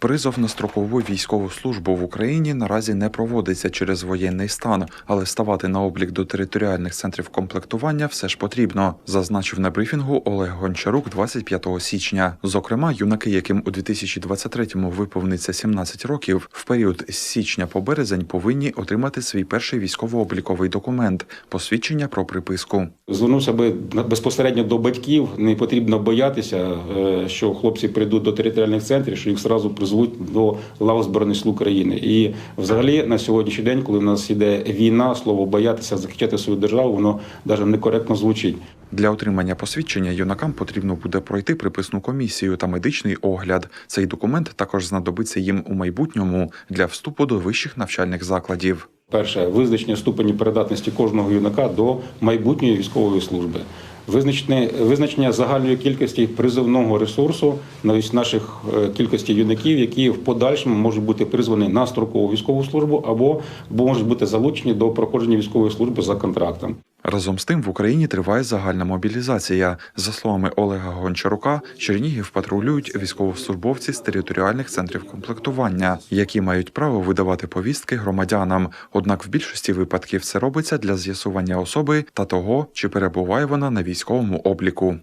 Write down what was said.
Призов на строкову військову службу в Україні наразі не проводиться через воєнний стан, але ставати на облік до територіальних центрів комплектування все ж потрібно, зазначив на брифінгу Олег Гончарук 25 січня. Зокрема, юнаки, яким у 2023-му виповниться 17 років, в період з січня по березень повинні отримати свій перший військово-обліковий документ посвідчення про приписку. Звернувся би безпосередньо до батьків. Не потрібно боятися, е, що хлопці прийдуть до територіальних центрів, що їх зразу призвуть до лав Збройних сил України. І взагалі на сьогоднішній день, коли в нас йде війна, слово боятися захищати свою державу, воно навіть некоректно звучить. Для отримання посвідчення юнакам потрібно буде пройти приписну комісію та медичний огляд. Цей документ також знадобиться їм у майбутньому для вступу до вищих навчальних закладів. Перше визначення ступені передатності кожного юнака до майбутньої військової служби. Визначення, визначення загальної кількості призовного ресурсу наших е, кількості юнаків, які в подальшому можуть бути призвані на строкову військову службу або можуть бути залучені до проходження військової служби за контрактом. Разом з тим в Україні триває загальна мобілізація. За словами Олега Гончарука, Чернігів патрулюють військовослужбовці з територіальних центрів комплектування, які мають право видавати повістки громадянам. Однак в більшості випадків це робиться для з'ясування особи та того, чи перебуває вона на військовому обліку.